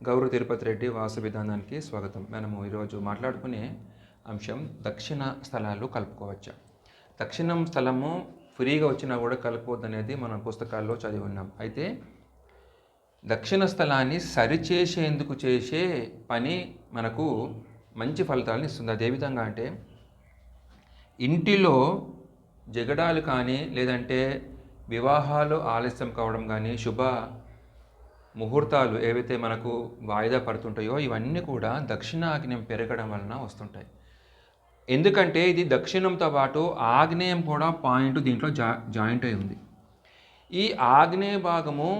గౌరవ తిరుపతి రెడ్డి వాసు విధానానికి స్వాగతం. మనము ఈరోజు మాట్లాడుకునే అంశం దక్షిణ స్థలాలు కలుపుకోవచ్చా? దక్షిణం స్థలము ఫ్రీగా వచ్చినా కూడా కలుపుకోవద్దు అనేది మనం పుస్తకాల్లో చదివి ఉన్నాం. అయితే దక్షిణ స్థలాన్ని సరిచేసేందుకు చేసే పని మనకు మంచి ఫలితాలను ఇస్తుంది. అది ఏ విధంగా అంటే ఇంటిలో జగడాలు కానీ లేదంటే వివాహాలు ఆలస్యం కావడం కానీ శుభ ముహూర్తాలు ఏవైతే మనకు వాయిదా పడుతుంటాయో ఇవన్నీ కూడా దక్షిణాగ్నేయం పెరగడం వలన వస్తుంటాయి. ఎందుకంటే ఇది దక్షిణంతో పాటు ఆగ్నేయం కూడా పాయింట్ దీంట్లో జా జాయింట్ అయి ఉంది. ఈ ఆగ్నేయ భాగము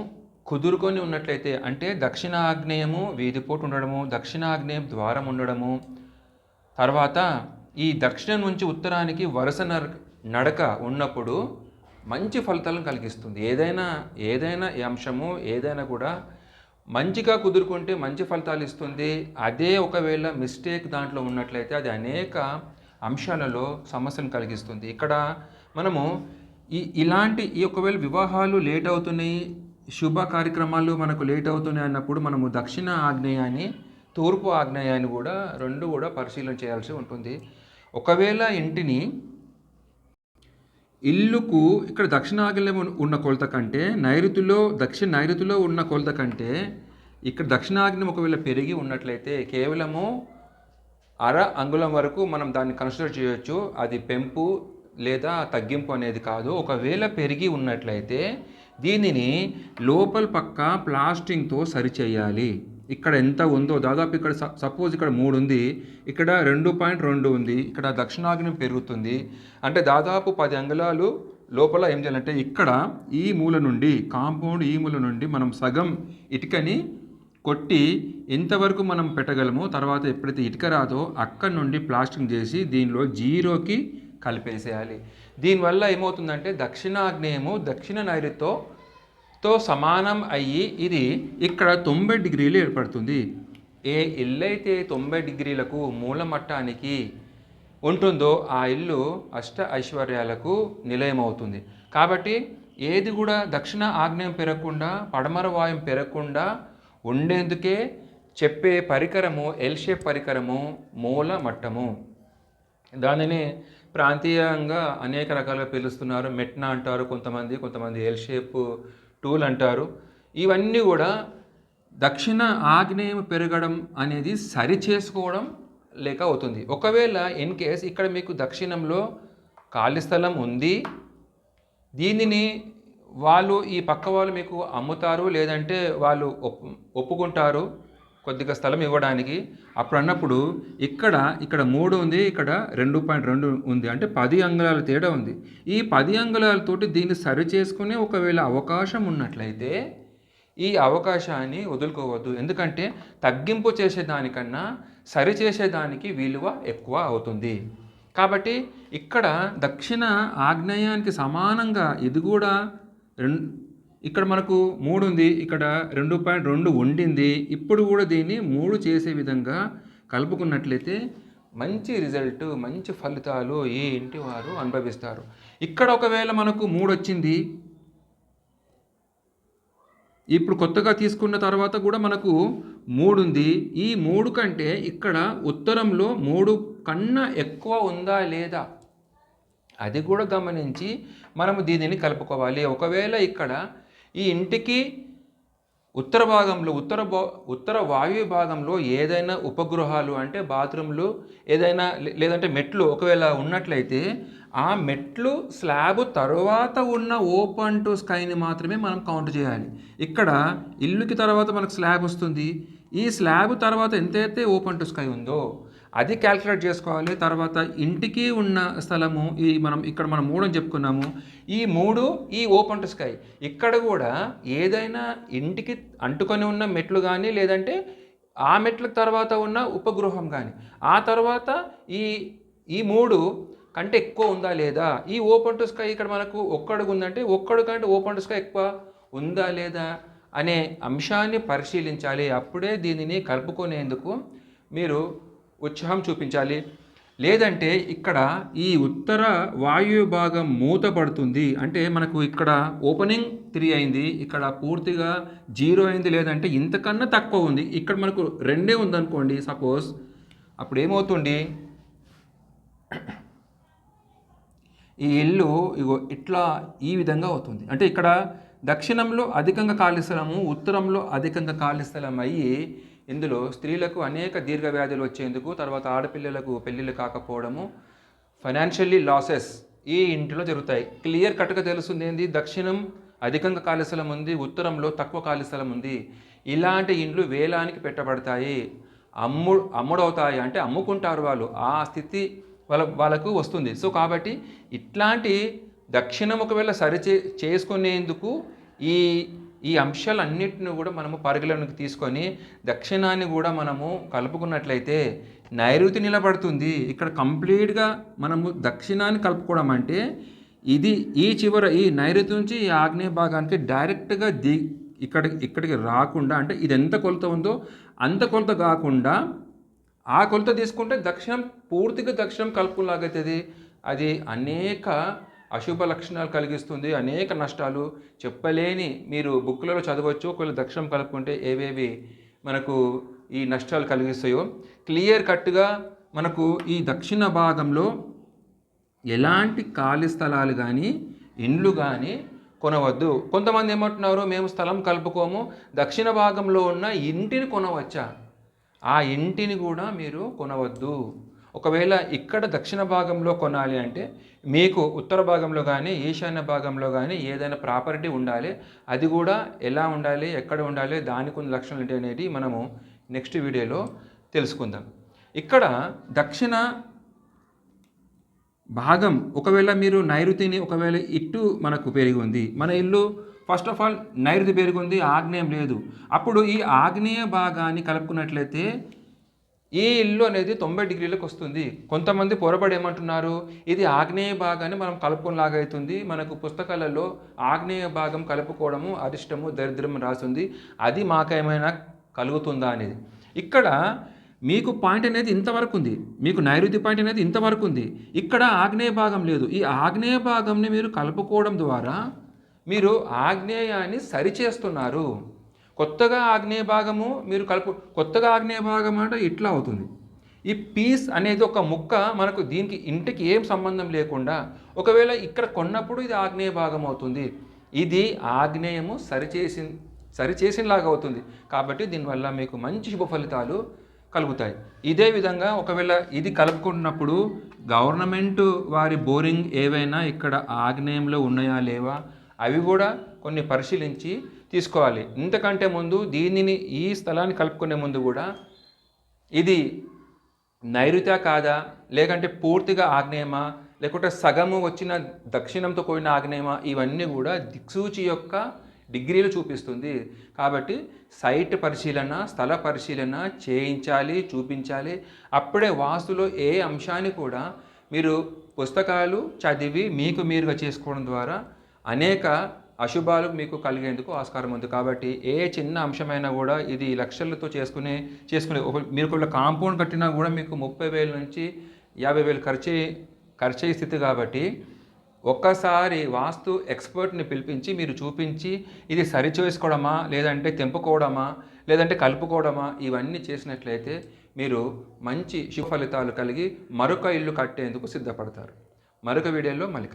కుదురుకొని ఉన్నట్లయితే అంటే దక్షిణ ఆగ్నేయము వీధిపోటు ఉండడము దక్షిణాగ్నేయం ద్వారం ఉండడము తర్వాత ఈ దక్షిణం నుంచి ఉత్తరానికి వరుస నర నడక ఉన్నప్పుడు మంచి ఫలితాలను కలిగిస్తుంది. ఏదైనా ఏదైనా ఈ అంశము ఏదైనా కూడా మంచిగా కుదురుకుంటే మంచి ఫలితాలు ఇస్తుంది. అదే ఒకవేళ మిస్టేక్ దాంట్లో ఉన్నట్లయితే అది అనేక అంశాలలో సమస్యను కలిగిస్తుంది. ఇక్కడ మనము ఈ ఇలాంటి ఈ ఒకవేళ వివాహాలు లేట్ అవుతున్నాయి శుభ కార్యక్రమాలు మనకు లేట్ అవుతున్నాయి అన్నప్పుడు మనము దక్షిణ ఆగ్నేయాన్ని తూర్పు ఆగ్నేయాన్ని కూడా రెండు కూడా పరిశీలన చేయాల్సి ఉంటుంది. ఒకవేళ ఇంటిని ఇల్లుకు ఇక్కడ దక్షిణాగ్నేయం ఉన్న కొలత కంటే నైరుతిలో దక్షిణ నైరుతిలో ఉన్న కొలత కంటే ఇక్కడ దక్షిణాగ్నేయం ఒకవేళ పెరిగి ఉన్నట్లయితే కేవలము అర అంగుళం వరకు మనం దాన్ని కన్సిడర్ చేయొచ్చు. అది పెంపు లేదా తగ్గింపు అనేది కాదు. ఒకవేళ పెరిగి ఉన్నట్లయితే దీనిని లోపల పక్క ప్లాస్టింగ్తో సరిచేయాలి. ఇక్కడ ఎంత ఉందో దాదాపు ఇక్కడ సపోజ్ ఇక్కడ మూడు ఉంది ఇక్కడ రెండు పాయింట్ రెండు ఉంది ఇక్కడ దక్షిణాగ్నేయం పెరుగుతుంది. అంటే దాదాపు పది అంగుళాలు లోపల ఏం చేయాలంటే ఇక్కడ ఈ మూల నుండి కాంపౌండ్ ఈ మూల నుండి మనం సగం ఇటుకని కొట్టి ఎంతవరకు మనం పెట్టగలమో తర్వాత ఎప్పుడైతే ఇటుక రాదో అక్కడి నుండి ప్లాస్టింగ్ చేసి దీనిలో జీరోకి కలిపేసేయాలి. దీనివల్ల ఏమవుతుందంటే దక్షిణాగ్నేయము దక్షిణ నైరుతితో తో సమానం అయ్యి ఇది ఇక్కడ తొంభై డిగ్రీలు ఏర్పడుతుంది. ఏ ఇల్లు అయితే తొంభై డిగ్రీలకు మూలమట్టానికి ఉంటుందో ఆ ఇల్లు అష్ట ఐశ్వర్యాలకు నిలయం అవుతుంది కాబట్టి ఏది కూడా దక్షిణ ఆగ్నేయం పెరగకుండా పడమర వాయుం పెరగకుండా ఉండేందుకే చెప్పే పరికరము ఎల్ షేప్ పరికరము మూల మట్టము దానిని ప్రాంతీయంగా అనేక రకాలుగా పిలుస్తున్నారు. మెట్నా అంటారు కొంతమంది కొంతమంది ఎల్ షేప్ టూల్ అంటారు. ఇవన్నీ కూడా దక్షిణ ఆగ్నేయం పెరగడం అనేది సరి చేసుకోవడం లేక అవుతుంది. ఒకవేళ ఇన్ కేస్ ఇక్కడ మీకు దక్షిణంలో ఖాళీ స్థలం ఉంది దీనిని వాళ్ళు ఈ పక్క వాళ్ళు మీకు అమ్ముతారు లేదంటే వాళ్ళు ఒప్పు ఒప్పుకుంటారు. కొద్దిగా స్థలం ఇవ్వడానికి. అప్పుడు అన్నప్పుడు ఇక్కడ ఇక్కడ మూడు ఉంది ఇక్కడ రెండు పాయింట్ రెండు ఉంది. అంటే పది అంగుళాల తేడా ఉంది. ఈ పది అంగుళాలతోటి దీన్ని సరి చేసుకునే ఒకవేళ అవకాశం ఉన్నట్లయితే ఈ అవకాశాన్ని వదులుకోవద్దు. ఎందుకంటే తగ్గింపు చేసేదానికన్నా సరి చేసేదానికి విలువ ఎక్కువ అవుతుంది. కాబట్టి ఇక్కడ దక్షిణ ఆగ్నేయానికి సమానంగా ఇది కూడా రెండు ఇక్కడ మనకు మూడు ఉంది. ఇక్కడ రెండు పాయింట్ రెండు ఉండింది. ఇప్పుడు కూడా దీన్ని మూడు చేసే విధంగా కలుపుకున్నట్లయితే మంచి రిజల్ట్ మంచి ఫలితాలు ఈ ఇంటి వారు అనుభవిస్తారు. ఇక్కడ ఒకవేళ మనకు మూడు వచ్చింది. ఇప్పుడు కొత్తగా తీసుకున్న తర్వాత కూడా మనకు మూడు ఉంది. ఈ మూడు కంటే ఇక్కడ ఉత్తరంలో మూడు కన్నా ఎక్కువ ఉందా లేదా? అది కూడా గమనించి మనము దీనిని కలుపుకోవాలి. ఒకవేళ ఇక్కడ ఈ ఇంటికి ఉత్తర భాగంలో ఉత్తర భా ఉత్తర వాయువ్య భాగంలో ఏదైనా ఉపగృహాలు అంటే బాత్రూమ్లు ఏదైనా లే- లేదంటే మెట్లు ఒకవేళ ఉన్నట్లయితే ఆ మెట్లు స్లాబ్ తర్వాత ఉన్న ఓపెన్ టు స్కైని మాత్రమే మనం కౌంట్ చేయాలి. ఇక్కడ ఇల్లుకి తర్వాత మనకు స్లాబ్ వస్తుంది. ఈ స్లాబ్ తర్వాత ఎంతైతే ఓపెన్ టు స్కై ఉందో అది క్యాల్కులేట్ చేసుకోవాలి. తర్వాత ఇంటికి ఉన్న స్థలము ఈ మనం ఇక్కడ మనం మూడు అని చెప్పుకున్నాము. ఈ మూడు ఈ ఓపెన్ టు స్కై ఇక్కడ కూడా ఏదైనా ఇంటికి అంటుకొని ఉన్న మెట్లు కానీ లేదంటే ఆ మెట్ల తర్వాత ఉన్న ఉపగృహం కానీ ఆ తర్వాత ఈ ఈ మూడు కంటే ఎక్కువ ఉందా లేదా? ఈ ఓపెన్ టు స్కై ఇక్కడ మనకు ఒక్కడుగు ఉందంటే ఒక్కడు కంటే ఓపెన్ టు స్కై ఎక్కువ ఉందా లేదా అనే అంశాన్ని పరిశీలించాలి. అప్పుడే దీనిని కలుపుకునేందుకు మీరు ఉత్సాహం చూపించాలి. లేదంటే ఇక్కడ ఈ ఉత్తర వాయువ్య భాగం మూతపడుతుంది అంటే మనకు ఇక్కడ ఓపెనింగ్ త్రీ అయింది. ఇక్కడ పూర్తిగా జీరో అయింది. లేదంటే ఇంతకన్నా తక్కువ ఉంది. ఇక్కడ మనకు రెండే ఉందనుకోండి సపోజ్. అప్పుడు ఏమవుతుంది ఈ ఇల్లు ఇగో ఇట్లా ఈ విధంగా అవుతుంది. అంటే ఇక్కడ దక్షిణంలో అధికంగా ఖాళీ స్థలము ఉత్తరంలో అధికంగా ఖాళీ స్థలం అయ్యి ఇందులో స్త్రీలకు అనేక దీర్ఘ వ్యాధులు వచ్చేందుకు తర్వాత ఆడపిల్లలకు పెళ్ళిళ్ళు కాకపోవడము ఫైనాన్షియల్లీ లాసెస్ ఈ ఇంటిలో జరుగుతాయి. క్లియర్ కట్గా తెలుస్తుంది ఏంది? దక్షిణం అధికంగా ఖాళీ ఉంది ఉత్తరంలో తక్కువ ఖాళీ ఉంది. ఇలాంటి ఇండ్లు వేలానికి పెట్టబడతాయి. అమ్ము అమ్ముడవుతాయి అంటే అమ్ముకుంటారు వాళ్ళు. ఆ స్థితి వాళ్ళ వాళ్ళకు వస్తుంది. సో కాబట్టి ఇట్లాంటి దక్షిణం ఒకవేళ సరి చే చేసుకునేందుకు ఈ ఈ అంశాలన్నింటిని కూడా మనము పరిగణలోకి తీసుకొని దక్షిణాన్ని కూడా మనము కలుపుకున్నట్లయితే నైరుతి నిలబడుతుంది. ఇక్కడ కంప్లీట్గా మనము దక్షిణాన్ని కలుపుకోవడం అంటే ఇది ఈ చివర ఈ నైరుతి నుంచి ఈ ఆగ్నేయ భాగానికి డైరెక్ట్గా ది ఇక్కడ ఇక్కడికి రాకుండా అంటే ఇది ఎంత కొలత ఉందో అంత కొలత కాకుండా ఆ కొలత తీసుకుంటే దక్షిణం పూర్తిగా దక్షిణం కలుపులాగవుతుంది అది అనేక అశుభ లక్షణాలు కలిగిస్తుంది అనేక నష్టాలు. చెప్పలేని మీరు బుక్లలో చదవచ్చు ఒకవేళ దక్షిణం కలుపుకుంటే ఏవేవి మనకు ఈ నష్టాలు కలిగిస్తాయో. క్లియర్ కట్గా మనకు ఈ దక్షిణ భాగంలో ఎలాంటి ఖాళీ స్థలాలు కానీ ఇండ్లు కానీ కొనవద్దు. కొంతమంది ఏమంటున్నారు మేము స్థలం కలుపుకోము దక్షిణ భాగంలో ఉన్న ఇంటిని కొనవచ్చా? ఆ ఇంటిని కూడా మీరు కొనవద్దు. ఒకవేళ ఇక్కడ దక్షిణ భాగంలో కొనాలి అంటే మీకు ఉత్తర భాగంలో కానీ ఈశాన్య భాగంలో కానీ ఏదైనా ప్రాపర్టీ ఉండాలి అది కూడా ఎలా ఉండాలి ఎక్కడ ఉండాలి దానికి కొన్ని లక్షణాలు ఏంటి అనేది మనము నెక్స్ట్ వీడియోలో తెలుసుకుందాం. ఇక్కడ దక్షిణ భాగం ఒకవేళ మీరు నైరుతిని ఒకవేళ ఇటు మనకు పెరిగి ఉంది మన ఇల్లు ఫస్ట్ ఆఫ్ ఆల్ నైరుతి పెరిగి ఉంది ఆగ్నేయం లేదు. అప్పుడు ఈ ఆగ్నేయ భాగాన్ని కలుపుకున్నట్లయితే ఈ ఇల్లు అనేది తొంభై డిగ్రీలకు వస్తుంది. కొంతమంది పొరబడి ఏమంటున్నారు? ఇది ఆగ్నేయ భాగాన్ని మనం కలుపుకునేలాగా అవుతుంది. మనకు పుస్తకాలలో ఆగ్నేయ భాగం కలుపుకోవడము అరిష్టము దరిద్రం రాస్తుంది అది మాకేమైనా కలుగుతుందా అనేది. ఇక్కడ మీకు పాయింట్ అనేది ఇంతవరకు ఉంది. మీకు నైరుతి పాయింట్ అనేది ఇంతవరకు ఉంది. ఇక్కడ ఆగ్నేయ భాగం లేదు. ఈ ఆగ్నేయ భాగంని మీరు కలుపుకోవడం ద్వారా మీరు ఆగ్నేయాన్ని సరిచేస్తున్నారు. కొత్తగా ఆగ్నేయ భాగము మీరు కలుపు కొత్తగా ఆగ్నేయ భాగం అంటే ఇట్లా అవుతుంది. ఈ పీస్ అనేది ఒక ముక్క మనకు దీనికి ఇంటికి ఏం సంబంధం లేకుండా ఒకవేళ ఇక్కడ కొన్నప్పుడు ఇది ఆగ్నేయ భాగం అవుతుంది. ఇది ఆగ్నేయము సరిచేసి సరిచేసినలాగా అవుతుంది. కాబట్టి దీనివల్ల మీకు మంచి శుభ ఫలితాలు కలుగుతాయి. ఇదే విధంగా ఒకవేళ ఇది కలుపుకున్నప్పుడు గవర్నమెంట్ వారి బోరింగ్ ఏవైనా ఇక్కడ ఆగ్నేయంలో ఉన్నాయా లేవా అవి కూడా కొన్ని పరిశీలించి తీసుకోవాలి. ఇంతకంటే ముందు దీనిని ఈ స్థలాన్ని కలుపుకునే ముందు కూడా ఇది నైరుత కాదా? లేకంటే పూర్తిగా ఆగ్నేయమా? లేకుంటే సగము వచ్చిన దక్షిణంతో కూడిన ఆగ్నేయమా? ఇవన్నీ కూడా దిక్సూచి యొక్క డిగ్రీలు చూపిస్తుంది. కాబట్టి సైట్ పరిశీలన స్థల పరిశీలన చేయించాలి చూపించాలి. అప్పుడే వాస్తులో ఏ అంశాన్ని కూడా మీరు పుస్తకాలు చదివి మీకు మీరుగా చేసుకోవడం ద్వారా అనేక అశుభాలు మీకు కలిగేందుకు ఆస్కారం ఉంది. కాబట్టి ఏ చిన్న అంశమైనా కూడా ఇది లక్షలతో చేసుకునే చేసుకునే ఒక మీరు ఒకవేళ కాంపౌండ్ కట్టినా కూడా మీకు ముప్పై వేల నుంచి యాభై వేలు ఖర్చు ఖర్చు స్థితి కాబట్టి ఒక్కసారి వాస్తు ఎక్స్పర్ట్ని పిలిపించి మీరు చూపించి ఇది సరి చేసుకోవడమా లేదంటే తెంపుకోవడమా లేదంటే కలుపుకోవడమా ఇవన్నీ చేసినట్లయితే మీరు మంచి శుభ ఫలితాలు కలిగి మరొక ఇల్లు కట్టేందుకు సిద్ధపడతారు. మరొక వీడియోలో మళ్ళీ